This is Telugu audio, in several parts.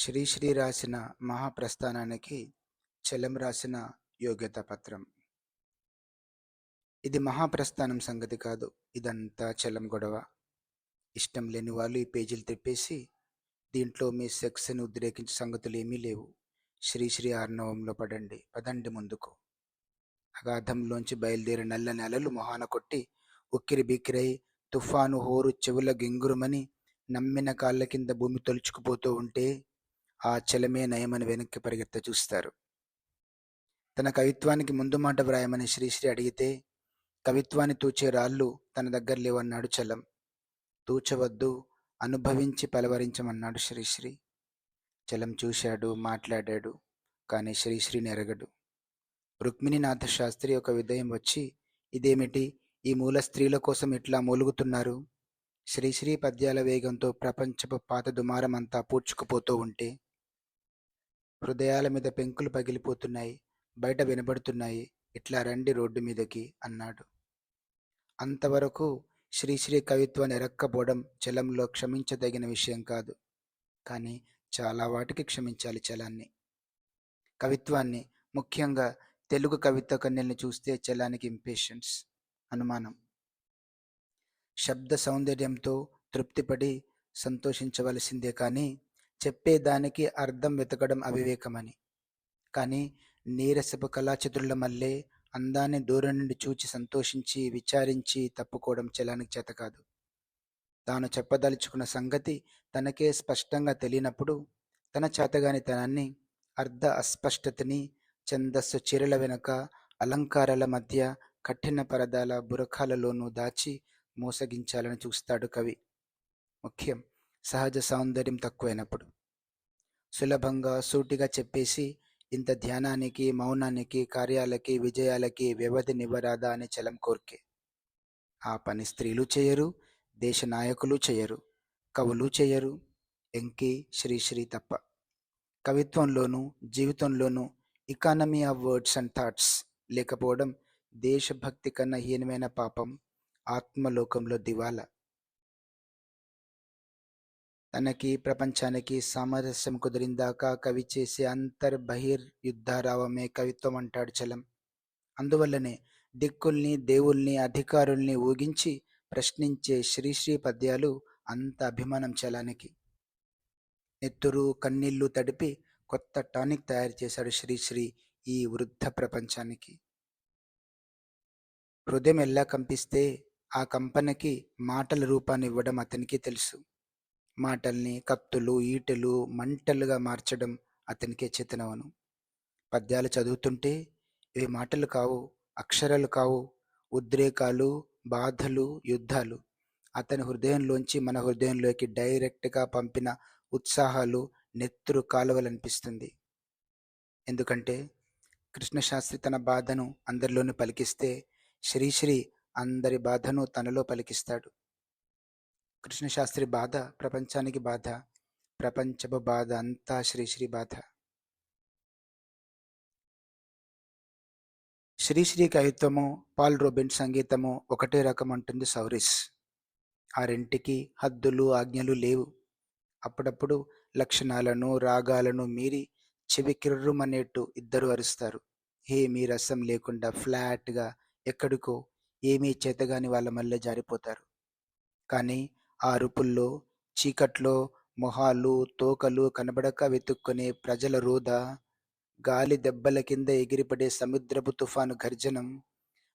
శ్రీశ్రీ రాసిన మహాప్రస్థానానికి చలం రాసిన యోగ్యతా పత్రం. ఇది మహాప్రస్థానం సంగతి కాదు ఇదంతా చలం గొడవ. ఇష్టం లేని వాళ్ళు ఈ పేజీలు తిప్పేసి దీంట్లో మీ సెక్స్ని ఉద్రేకించే సంగతులు ఏమీ లేవు శ్రీశ్రీ ఆర్ణవంలో పడండి పదండి ముందుకు. అగాధంలోంచి బయలుదేరి నల్ల నెలలు మొహాన కొట్టి ఉక్కిరి బిక్కిరై తుఫాను హోరు చెవుల గింగురుమని నమ్మిన కాళ్ళ కింద భూమి తొలుచుకుపోతూ ఉంటే ఆ చలమే నయమని వెనక్కి పరిగెత్త చూస్తారు. తన కవిత్వానికి ముందు మాట వ్రాయమని శ్రీశ్రీ అడిగితే కవిత్వాన్ని తూచే రాళ్ళు తన దగ్గర లేవన్నాడు చలం. తూచవద్దు అనుభవించి పలవరించమన్నాడు శ్రీశ్రీ. చలం చూశాడు మాట్లాడాడు కానీ శ్రీశ్రీని ఎరగడు. రుక్మిణీనాథ శాస్త్రి ఒక విధయం వచ్చి ఇదేమిటి? ఈ మూల స్త్రీల కోసం ఇట్లా మూలుగుతున్నారు? శ్రీశ్రీ పద్యాల వేగంతో ప్రపంచపు పాత దుమారమంతా పూడ్చుకుపోతూ ఉంటే హృదయాల మీద పెంకులు పగిలిపోతున్నాయి బయట వినబడుతున్నాయి ఇట్లా రండి రోడ్డు మీదకి అన్నాడు. అంతవరకు శ్రీశ్రీ కవిత్వాన్ని ఎరక్కపోవడం చలంలో క్షమించదగిన విషయం కాదు కానీ చాలా వాటికి క్షమించాలి చలాన్ని. కవిత్వాన్ని ముఖ్యంగా తెలుగు కవిత్వ కన్యల్ని చూస్తే చలానికి ఇంపేషన్స్ అనుమానం. శబ్ద సౌందర్యంతో తృప్తిపడి సంతోషించవలసిందే కానీ చెప్పేదానికి అర్థం వెతకడం అవివేకమని. కానీ నీరసపు కళాచతురుల మల్లే అందాన్ని దూరం నుండి చూచి సంతోషించి విచారించి తప్పుకోవడం చలానికి చేత కాదు. తాను చెప్పదలుచుకున్న సంగతి తనకే స్పష్టంగా తెలియనప్పుడు తన చేతగానితనాన్ని అర్ధ అస్పష్టతని ఛందస్సు చీరల వెనుక అలంకారాల మధ్య కఠిన పరదాల బురఖాలలోనూ దాచి మోసగించాలని చూస్తాడు కవి. ముఖ్యం సహజ సౌందర్యం తక్కువైనప్పుడు. సులభంగా సూటిగా చెప్పేసి ఇంత ధ్యానానికి మౌనానికి కార్యాలకి విజయాలకి వ్యవధి నివరాదా అని చలం కోర్కే. ఆ పని స్త్రీలు చేయరు దేశ నాయకులు చేయరు కవులు చేయరు. ఎంకి శ్రీశ్రీ తప్ప. కవిత్వంలోనూ జీవితంలోనూ economy of words and thoughts లేకపోవడం దేశభక్తి కన్నా హీనమైన పాపం ఆత్మలోకంలో దివాలా. తనకి ప్రపంచానికి సామరస్యం కుదిరిందాక కవి చేసే అంతర్ బహిర్ యుద్ధారావమే కవిత్వం అంటాడు చలం. అందువల్లనే దిక్కుల్ని దేవుల్ని అధికారుల్ని ఊగించి ప్రశ్నించే శ్రీశ్రీ పద్యాలు అంత అభిమానం చలానికి. నెత్తురు కన్నీళ్ళు తడిపి కొత్త టానిక్ తయారు చేశాడు శ్రీశ్రీ ఈ వృద్ధ ప్రపంచానికి. హృదయం ఎలా కంపిస్తే ఆ కంపనకి మాటల రూపాన్ని ఇవ్వడం అతనికి తెలుసు. మాటల్ని కత్తులు ఈటెలు మంటలుగా మార్చడం అతనికే చేతనవను. పద్యాలు చదువుతుంటే ఇవి మాటలు కావు అక్షరాలు కావు ఉద్రేకాలు బాధలు యుద్ధాలు. అతని హృదయంలోంచి మన హృదయంలోకి డైరెక్ట్గా పంపిన ఉత్సాహాలు నెత్తురు కాలువలనిపిస్తుంది. ఎందుకంటే కృష్ణశాస్త్రి తన బాధను అందరిలోనూ పలికిస్తే శ్రీశ్రీ అందరి బాధను తనలో పలికిస్తాడు. కృష్ణశాస్త్రి బాధ ప్రపంచానికి బాధ ప్రపంచపు బాధ అంతా శ్రీశ్రీ బాధ. శ్రీశ్రీ కవిత్వము పాల్ రోబిన్ సంగీతము ఒకటే రకం అంటుంది సౌరిస్. ఆ రెంటికి హద్దులు ఆజ్ఞలు లేవు. అప్పుడప్పుడు లక్షణాలను రాగాలను మీరి చెవికిర్రుమనేట్టు ఇద్దరు అరుస్తారు. ఏమీ రసం లేకుండా ఫ్లాట్గా ఎక్కడికో ఏమీ చేతగాని వాళ్ళ మళ్ళీ జారిపోతారు. కానీ ఆ అరుపుల్లో చీకట్లో మొహాలు తోకలు కనబడక వెతుక్కునే ప్రజల రోద గాలి దెబ్బల కింద ఎగిరిపడే సముద్రపు తుఫాను గర్జనం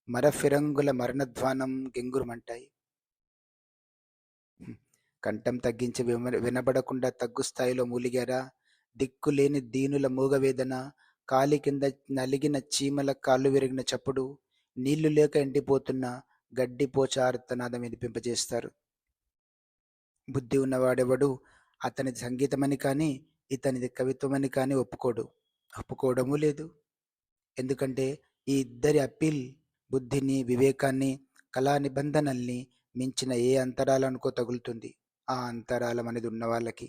మరఫిరంగుల మరణధ్వానం గెంగురమంటాయి. కంఠం తగ్గించి వినబడకుండా తగ్గు స్థాయిలో మూలిగారా? దిక్కులేని దీనుల మూగవేదన కాలి కింద నలిగిన చీమల కాళ్ళు విరిగిన చప్పుడు నీళ్ళు లేక ఎండిపోతున్న గడ్డిపోచార్తనాదం వినిపింపజేస్తారు. బుద్ధి ఉన్నవాడెవడు? అతని సంగీతమని కానీ ఇతనిది కవిత్వమని కానీ ఒప్పుకోడు. ఒప్పుకోవడము లేదు. ఎందుకంటే ఈ ఇద్దరి అప్పీల్ బుద్ధిని వివేకాన్ని కళా నిబంధనల్ని మించిన ఏ అంతరాలనుకో తగులుతుంది. ఆ అంతరాలం అనేది ఉన్న వాళ్ళకి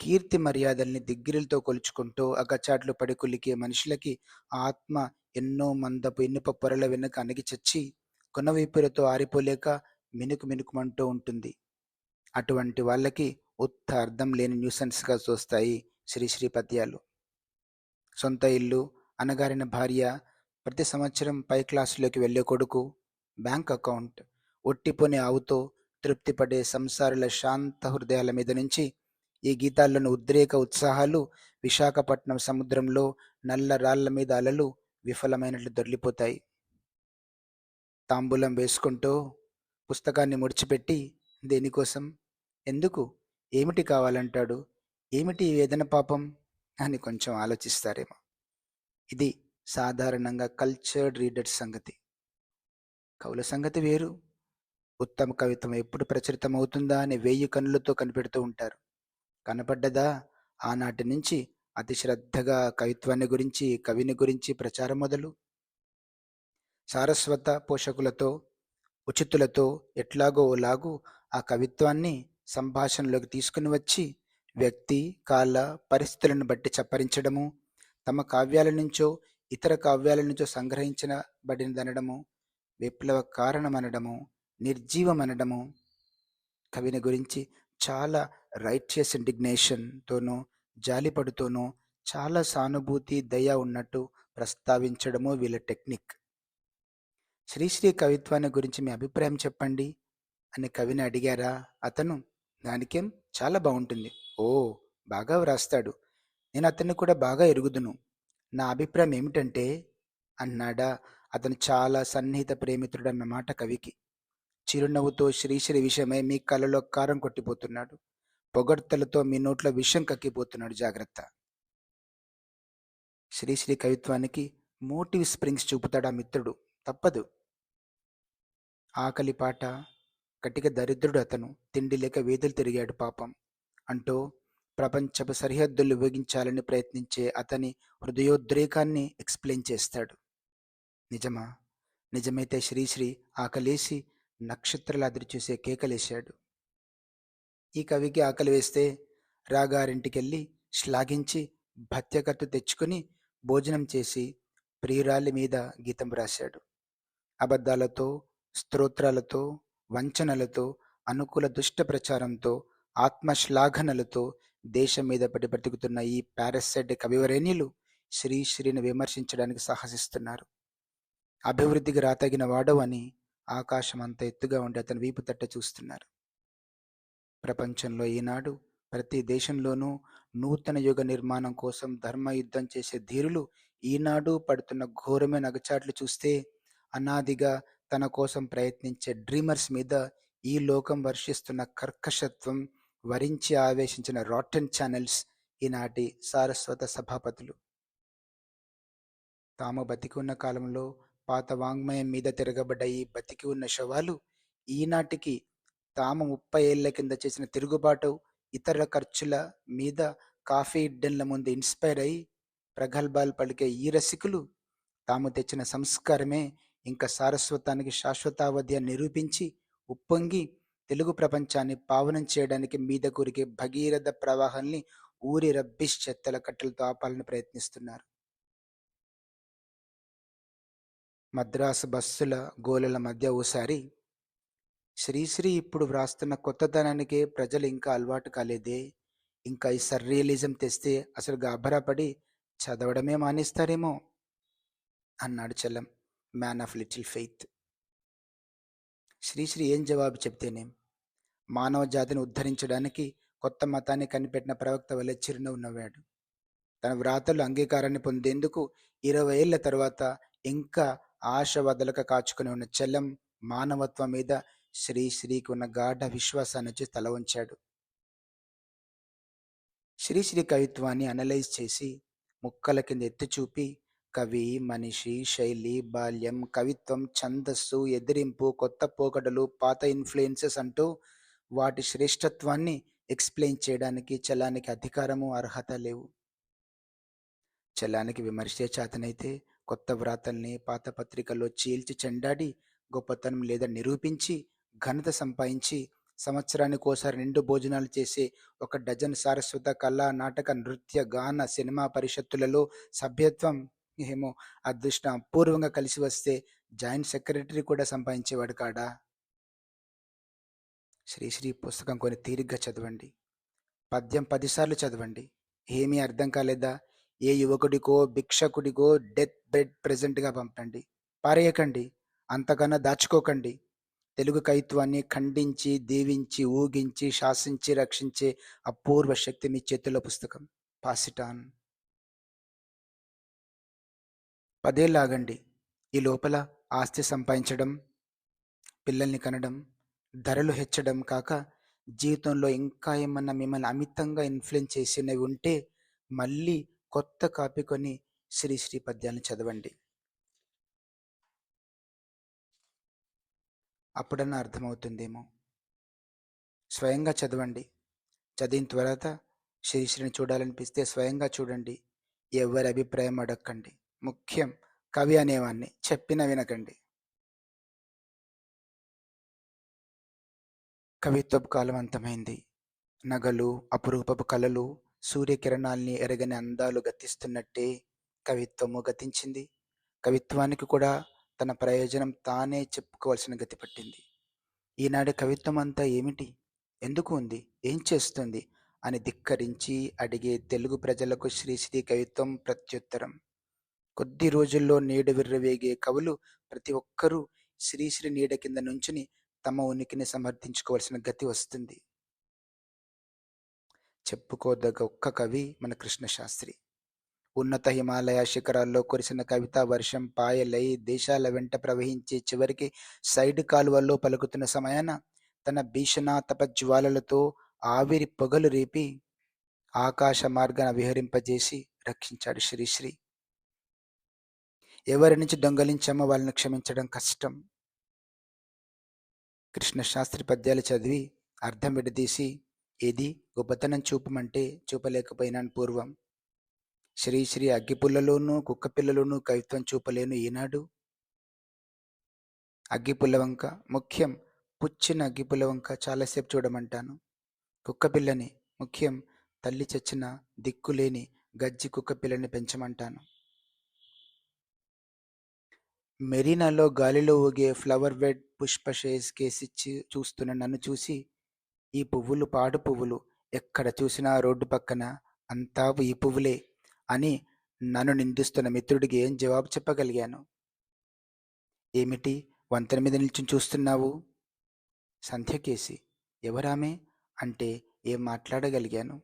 కీర్తి మర్యాదల్ని దిగ్గిరిలతో కొలుచుకుంటూ అగచాట్లు పడి కులికే మనుషులకి ఆత్మ ఎన్నో మందపు ఇనుప పొరల వెనుక అణిగి చచ్చి కొనవీపులతో ఆరిపోలేక మినుకు మినుకుమంటూ ఉంటుంది. అటువంటి వాళ్ళకి ఉత్త అర్థం లేని న్యూసెన్స్గా చూస్తాయి శ్రీశ్రీ పద్యాలు సొంత ఇల్లు అనగారిన భార్య ప్రతి సంవత్సరం పై క్లాసులోకి వెళ్ళే కొడుకు బ్యాంక్ అకౌంట్ ఒట్టిపోని ఆవుతో తృప్తిపడే సంసారుల శాంత హృదయాల మీద నుంచి ఈ గీతాల్లోని ఉద్రేక ఉత్సాహాలు విశాఖపట్నం సముద్రంలో నల్ల రాళ్ళ మీద అలలు విఫలమైనట్లు దొర్లిపోతాయి తాంబూలం వేసుకుంటూ పుస్తకాన్ని ముడిచిపెట్టి దేనికోసం ఎందుకు? ఏమిటి కావాలంటాడు? ఏమిటి వేదన పాపం? అని కొంచెం ఆలోచిస్తారేమో. ఇది సాధారణంగా కల్చర్డ్ రీడర్స్ సంగతి. కవుల సంగతి వేరు. ఉత్తమ కవిత్వం ఎప్పుడు ప్రచురితం అవుతుందా అని వేయి కన్నులతో కనిపెడుతూ ఉంటారు. కనపడ్డదా? ఆనాటి నుంచి అతి శ్రద్ధగా కవిత్వాన్ని గురించి కవిని గురించి ప్రచారం మొదలు. సారస్వత పోషకులతో ఉచితులతో ఎట్లాగో ఓలాగు ఆ కవిత్వాన్ని సంభాషణలోకి తీసుకుని వచ్చి వ్యక్తి కాల పరిస్థితులను బట్టి చప్పరించడము తమ కావ్యాల నుంచో ఇతర కావ్యాల నుంచో సంగ్రహించబడినదనడము విప్లవ కారణమనడము నిర్జీవమనడము. కవిని గురించి చాలా రైటియస్ ఇండిగ్నేషన్తోనూ జాలిపడుతోనూ చాలా సానుభూతి దయ ఉన్నట్టు ప్రస్తావించడము వీళ్ళ టెక్నిక్. శ్రీశ్రీ కవిత్వాన్ని గురించి మీ అభిప్రాయం చెప్పండి అని కవిని అడిగారా? అతను దానికేం చాలా బాగుంటుంది. ఓ బాగా వ్రాస్తాడు. నేను అతన్ని కూడా బాగా ఎరుగుదును. నా అభిప్రాయం ఏమిటంటే అన్నాడా అతను చాలా సన్నిహిత ప్రేమితుడు అన్నమాట కవికి. చిరునవ్వుతో శ్రీశ్రీ విషయమై మీ కళ్ళలో కారం కొట్టిపోతున్నాడు. పొగడ్తలతో మీ నోట్లో విషం కక్కిపోతున్నాడు. జాగ్రత్త. శ్రీశ్రీ కవిత్వానికి మోటివ్ స్ప్రింగ్స్ చూపుతాడు ఆ మిత్రుడు. తప్పదు. ఆకలి పాట కటిక దరిద్రుడు అతను తిండి లేక వీధులు తిరిగాడు పాపం. అంటూ ప్రపంచపు సరిహద్దులు ఉపయోగించాలని ప్రయత్నించే అతని హృదయోద్రేకాన్ని ఎక్స్ప్లెయిన్ చేస్తాడు. నిజమా? నిజమైతే శ్రీశ్రీ ఆకలేసి నక్షత్రలాదిరి చూసే కేకలేశాడు. ఈ కవికి ఆకలి వేస్తే రాగారింటికెళ్ళి శ్లాఘించి భత్యకత్తు తెచ్చుకుని భోజనం చేసి ప్రియురాలి మీద గీతం రాశాడు. అబద్ధాలతో స్తోత్రాలతో వంచనలతో అనుకూల దుష్ట ప్రచారంతో ఆత్మశ్లాఘనలతో దేశం మీద పడి బ్రతుకుతున్న ఈ పారసైట్ కవివరేణ్యులు శ్రీశ్రీని విమర్శించడానికి సాహసిస్తున్నారు. అభివృద్ధికి రాతగిన వాడవని అని ఆకాశం అంత ఎత్తుగా ఉండి అతని వీపు తట్ట చూస్తున్నారు. ప్రపంచంలో ఈనాడు ప్రతి దేశంలోనూ నూతన యుగ నిర్మాణం కోసం ధర్మ యుద్ధం చేసే ధీరులు ఈనాడు పడుతున్న ఘోరమైన అగచాట్లు చూస్తే అనాదిగా తన కోసం ప్రయత్నించే డ్రీమర్స్ మీద ఈ లోకం వర్షిస్తున్న కర్కశత్వం వరించి ఆవేశించిన రాటన్ ఛానల్స్ ఈనాటి సారస్వత సభాపతులు. తాము బతికి ఉన్న కాలంలో పాత వాంగ్మయం మీద తిరగబడ్డ ఈ బతికి ఉన్న శవాలు ఈనాటికి తాము ముప్పై ఏళ్ళ కింద చేసిన తిరుగుబాటు ఇతర ఖర్చుల మీద కాఫీ ఇడ్డన్ల ముందు ఇన్స్పైర్ అయి ప్రగల్భాలు పలికే ఈ రసికులు తాము తెచ్చిన సంస్కారమే ఇంకా సారస్వతానికి శాశ్వతావధి అని నిరూపించి ఉప్పొంగి తెలుగు ప్రపంచాన్ని పావనం చేయడానికి మీద కొరికే భగీరథ ప్రవాహాన్ని ఊరి రబ్బిష్ చెత్తల కట్టెలతో ఆపాలని ప్రయత్నిస్తున్నారు. మద్రాసు బస్సుల గోలల మధ్య ఓసారి శ్రీశ్రీ ఇప్పుడు వ్రాస్తున్న కొత్తదనానికే ప్రజలు ఇంకా అలవాటు కాలేదే. ఇంకా ఈ సర్రియలిజం తెస్తే అసలు గాభరాపడి చదవడమే మానేస్తారేమో అన్నాడు Chalam man of little faith. Sri Sri ఏం జవాబు చెప్తేనేం మానవ జాతిని ఉద్ధరించడానికి కొత్త మతాన్ని కనిపెట్టిన ప్రవక్త వలె చిరునవ్వు నవ్వాడు. తన వ్రాతలు అంగీకారాన్ని పొందేందుకు ఇరవై ఏళ్ళ తర్వాత ఇంకా ఆశ వదలక కాచుకుని ఉన్న చలం మానవత్వం మీద శ్రీశ్రీకి ఉన్న గాఢ విశ్వాసాన్ని వచ్చి తల ఉంచాడు శ్రీశ్రీ కవిత్వాన్ని అనలైజ్ చేసి ముక్కల కింద ఎత్తి చూపి కవి మనిషి శైలి బాల్యం కవిత్వం ఛందస్సు ఎదిరింపు కొత్త పోకడలు పాత ఇన్ఫ్లుయెన్సెస్ అంటూ వాటి శ్రేష్టత్వాన్ని ఎక్స్ప్లెయిన్ చేయడానికి చలానికి అధికారము అర్హత లేవు. చలానికి విమర్శే చేతనైతే కొత్త వ్రాతల్ని పాత పత్రికల్లో చీల్చి చెండాడి గొప్పతనం లేదా నిరూపించి ఘనత సంపాదించి సంవత్సరానికి ఒకసారి నిండు భోజనాలు చేసే ఒక డజన్ సారస్వత కళా నాటక నృత్య గాన సినిమా పరిషత్తులలో సభ్యత్వం ఏమో అదృష్టం. అపూర్వంగా కలిసి వస్తే జాయింట్ సెక్రటరీ కూడా సంపాదించేవాడు కాడా? శ్రీశ్రీ పుస్తకం కొని తీరిగ్గా చదవండి. పద్యం పదిసార్లు చదవండి. ఏమీ అర్థం కాలేదా? ఏ యువకుడికో భిక్షకుడికో డెత్ బెడ్ ప్రెజెంట్గా పంపండి. పారేయకండి. అంతకన్నా దాచుకోకండి. తెలుగు కవిత్వాన్ని ఖండించి దీవించి ఊగించి శాసించి రక్షించే అపూర్వ శక్తి మీ చేతుల పుస్తకం. పాసిటాన్. పదేళ్ళాగండి ఈ లోపల ఆస్తి సంపాదించడం పిల్లల్ని కనడం ధరలు హెచ్చడం కాక జీవితంలో ఇంకా ఏమన్నా మిమ్మల్ని అమితంగా ఇన్ఫ్లుయెన్స్ చేసినవి ఉంటే మళ్ళీ కొత్త కాపీ కొని శ్రీ శ్రీ పద్యాలను చదవండి. అప్పుడన్నా అర్థమవుతుందేమో. స్వయంగా చదవండి. చదివిన తర్వాత శ్రీశ్రీని చూడాలనిపిస్తే స్వయంగా చూడండి. ఎవరి అభిప్రాయం అడక్కండి. ముఖ్యం కవి అనేవాన్ని చెప్పిన వినకండి. కవిత్వపు కాలం అంతమైంది. నగలు అపురూపపు కళలు సూర్యకిరణాల్ని ఎరగని అందాలు గతిస్తున్నట్టే కవిత్వము గతించింది. కవిత్వానికి కూడా తన ప్రయోజనం తానే చెప్పుకోవాల్సిన గతి పట్టింది. ఈనాడు కవిత్వం అంతా ఏమిటి? ఎందుకు ఉంది? ఏం చేస్తుంది? అని ధిక్కరించి అడిగే తెలుగు ప్రజలకు శ్రీశ్రీ కవిత్వం ప్రత్యుత్తరం. కొద్ది రోజుల్లో నీడ విర్రవేగే కవులు ప్రతి ఒక్కరూ శ్రీశ్రీ నీడ కింద నుంచుని తమ ఉనికిని సమర్థించుకోవాల్సిన గతి వస్తుంది. చెప్పుకోదగ్గ ఒక్క కవి మన కృష్ణశాస్త్రి. ఉన్నత హిమాలయ శిఖరాల్లో కురిసిన కవితా వర్షం పాయలై దేశాల వెంట ప్రవహించి చివరికి సైడ్ కాలువల్లో పలుకుతున్న సమయాన తన భీషణ తపజ్వాలలతో ఆవిరి పొగలు రేపి ఆకాశ మార్గాన విహరింపజేసి రక్షించాడు శ్రీశ్రీ. ఎవరి నుంచి దొంగలించామో వాళ్ళని క్షమించడం కష్టం. కృష్ణశాస్త్రి పద్యాలు చదివి అర్థం విడదీసి ఏది గొప్పతనం చూపమంటే చూపలేకపోయినాను పూర్వం. శ్రీశ్రీ అగ్గిపుల్లలోనూ కుక్కపిల్లలోనూ కవిత్వం చూపలేను ఈనాడు. అగ్గిపుల్ల వంక ముఖ్యం పుచ్చిన అగ్గిపుల్ల వంక చాలాసేపు చూడమంటాను. కుక్కపిల్లని ముఖ్యం తల్లి చచ్చిన దిక్కులేని గజ్జి కుక్కపిల్లని పెంచమంటాను. మెరీనాలో గాలిలో ఊగే ఫ్లవర్ బెడ్ పుష్పషేస్ కేసిచ్చి చూస్తున్న నన్ను చూసి ఈ పువ్వులు పాడు పువ్వులు. ఎక్కడ చూసినా రోడ్డు పక్కన అంతా ఈ పువ్వులే అని నన్ను నిందిస్తున్న మిత్రుడికి ఏం జవాబు చెప్పగలిగాను? ఏమిటి? వంతెన మీద నిల్చుని చూస్తున్నావు? సంధ్యకేసి ఎవరామే? అంటే ఏం మాట్లాడగలిగాను?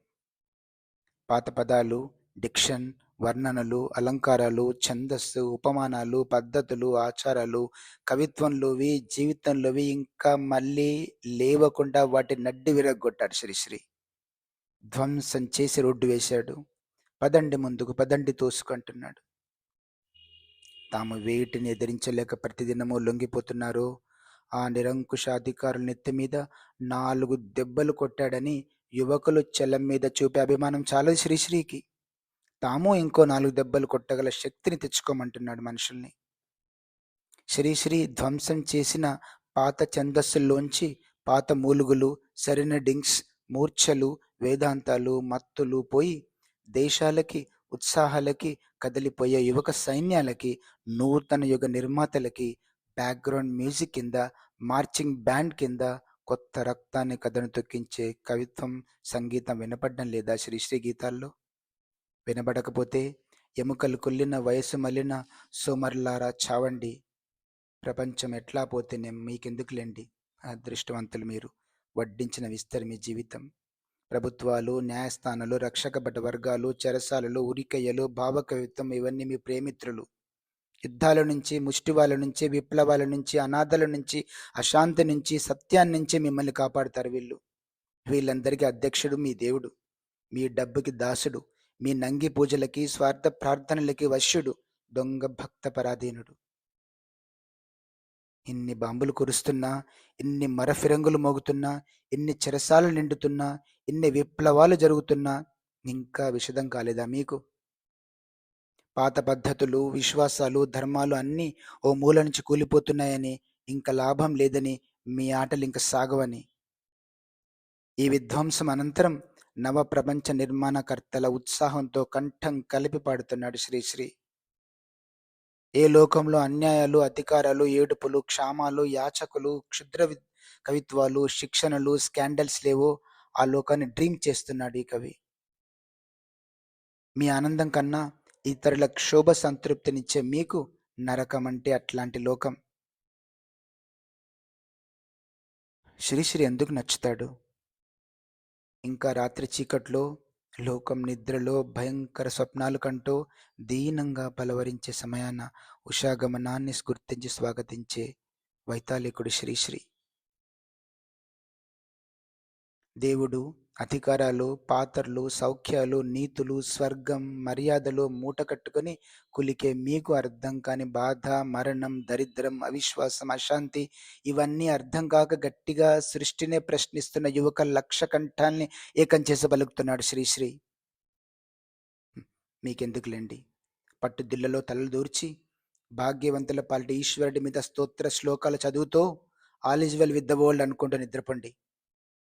పాత పదాలు డిక్షన్ వర్ణనలు అలంకారాలు ఛందస్సు ఉపమానాలు పద్ధతులు ఆచారాలు కవిత్వంలోవి జీవితంలోవి ఇంకా మళ్ళీ లేవకుండా వాటి నడ్డి విరగొట్టాడు శ్రీశ్రీ ధ్వంసం చేసి రోడ్డు వేశాడు. పదండి ముందుకు పదండి తోసుకుంటున్నాడు. తాము వేటిని ఎదిరించలేక ప్రతిదినము లొంగిపోతున్నారు. ఆ నిరంకుశ అధికారుల నెత్తి మీద నాలుగు దెబ్బలు కొట్టాడని యువకులు చెల్లం మీద చూపే అభిమానం చాలా శ్రీశ్రీకి తాము ఇంకో నాలుగు దెబ్బలు కొట్టగల శక్తిని తెచ్చుకోమంటున్నాడు మనుషుల్ని. శ్రీశ్రీ ధ్వంసం చేసిన పాత ఛందస్సుల్లోంచి పాత మూలుగులు సరైన డింగ్స్ మూర్ఛలు వేదాంతాలు మత్తులు పోయి దేశాలకి ఉత్సాహాలకి కదిలిపోయే యువక సైన్యాలకి నూతన యుగ నిర్మాతలకి బ్యాక్గ్రౌండ్ మ్యూజిక్ కింద మార్చింగ్ బ్యాండ్ కింద కొత్త రక్తాన్ని కథను తొక్కించే కవిత్వం సంగీతం వినపడడం లేదా శ్రీశ్రీ గీతాల్లో? వినబడకపోతే ఎముకలు కుళ్ళిన వయసు మళ్ళిన సోమర్లారా చావండి. ప్రపంచం ఎట్లా పోతేనే మీకెందుకులేండి? అదృష్టవంతులు మీరు. వడ్డించిన విస్తరి మీ జీవితం. ప్రభుత్వాలు న్యాయస్థానాలు రక్షకబడ్డ వర్గాలు చెరసాలలు ఉరికయ్యలు భావకవిత్వం ఇవన్నీ మీ ప్రేమిత్రులు. యుద్ధాల నుంచి ముష్టివాళ్ళ నుంచి విప్లవాల నుంచి అనాథల నుంచి అశాంతి నుంచి సత్యాన్ని నుంచి మిమ్మల్ని కాపాడుతారు వీళ్ళు. వీళ్ళందరికీ అధ్యక్షుడు మీ దేవుడు. మీ డబ్బుకి దాసుడు. మీ నంగి పూజలకి స్వార్థ ప్రార్థనలకి వశ్యుడు దొంగ భక్త పరాధీనుడు. ఇన్ని బాంబులు కురుస్తున్నా ఇన్ని మరఫిరంగులు మోగుతున్నా ఇన్ని చెరసాలు నిండుతున్నా ఇన్ని విప్లవాలు జరుగుతున్నా ఇంకా విషదం కాలేదా మీకు? పాత పద్ధతులు విశ్వాసాలు ధర్మాలు అన్నీ ఓ మూల నుంచి కూలిపోతున్నాయని ఇంకా లాభం లేదని మీ ఆటలు ఇంక సాగవని. ఈ విధ్వంసం అనంతరం నవ ప్రపంచ నిర్మాణకర్తల ఉత్సాహంతో కంఠం కలిపి పాడుతున్నాడు శ్రీశ్రీ ఏ లోకంలో అన్యాయాలు అధికారాలు ఏడుపులు క్షామాలు యాచకులు క్షుద్ర కవిత్వాలు శిక్షణలు స్కాండల్స్ లేవో ఆ లోకాన్ని డ్రీమ్ చేస్తున్నాడు ఈ కవి. మీ ఆనందం కన్నా ఇతరుల క్షోభ సంతృప్తినిచ్చే మీకు నరకం అంటే అట్లాంటి లోకం. శ్రీశ్రీ ఎందుకు నచ్చుతాడు? ఇంకా రాత్రి చీకట్లో లోకం నిద్రలో భయంకర స్వప్నాలు కంటూ దీనంగా పలవరించే సమయాన ఉషాగమనాన్ని గుర్తించి స్వాగతించే వైతాళికుడు శ్రీశ్రీ. దేవుడు అధికారాలు పాత్రలు సౌఖ్యాలు నీతులు స్వర్గం మర్యాదలు మూట కట్టుకొని కులికే మీకు అర్థం కాని బాధ మరణం దరిద్రం అవిశ్వాసం అశాంతి ఇవన్నీ అర్థం కాక గట్టిగా సృష్టినే ప్రశ్నిస్తున్న యువక లక్ష కంఠాల్ని ఏకం చేసి పలుకుతున్నాడు శ్రీశ్రీ మీకెందుకులేండి? పట్టుదిల్లలో తలలు దూర్చి భాగ్యవంతుల పాలిటి ఈశ్వరుడి మీద స్తోత్ర శ్లోకాలు చదువుతూ all is well with the world అనుకుంటూ నిద్రపండి.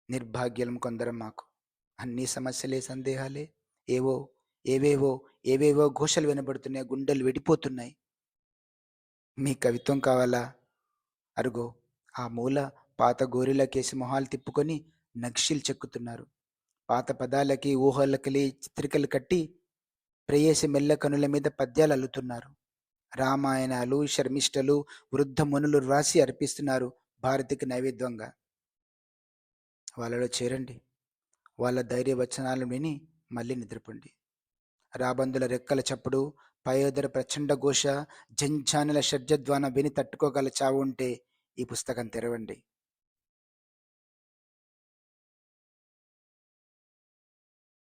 నిర్భాగ్యం కొందరం మాకు. అన్ని సమస్యలే సందేహాలే. ఏవో ఏవేవో ఏవేవో ఘోషలు వినబడుతున్నాయి గుండెలు వెడిపోతున్నాయి. మీ కవిత్వం కావాలా? అరుగో ఆ మూల పాత గోరిలకేసి మొహాలు తిప్పుకొని నక్షిలు చెక్కుతున్నారు. పాత పదాలకి ఊహలకి చిత్రికలు కట్టి ప్రేయసి మెల్ల కనుల మీద పద్యాలు అల్లుతున్నారు. రామాయణాలు శర్మిష్టలు వృద్ధ మునులు రాసి అర్పిస్తున్నారు భారతికి నైవేద్యంగా. వాళ్ళలో చేరండి. వాళ్ళ ధైర్య వచనాలను విని మళ్ళీ నిద్రపండి. రాబందుల రెక్కల చప్పుడు పయోదర ప్రచండ ఘోష జంఛానుల షడ్జద్వాన విని తట్టుకోగల చావు ఉంటే ఈ పుస్తకం తెరవండి.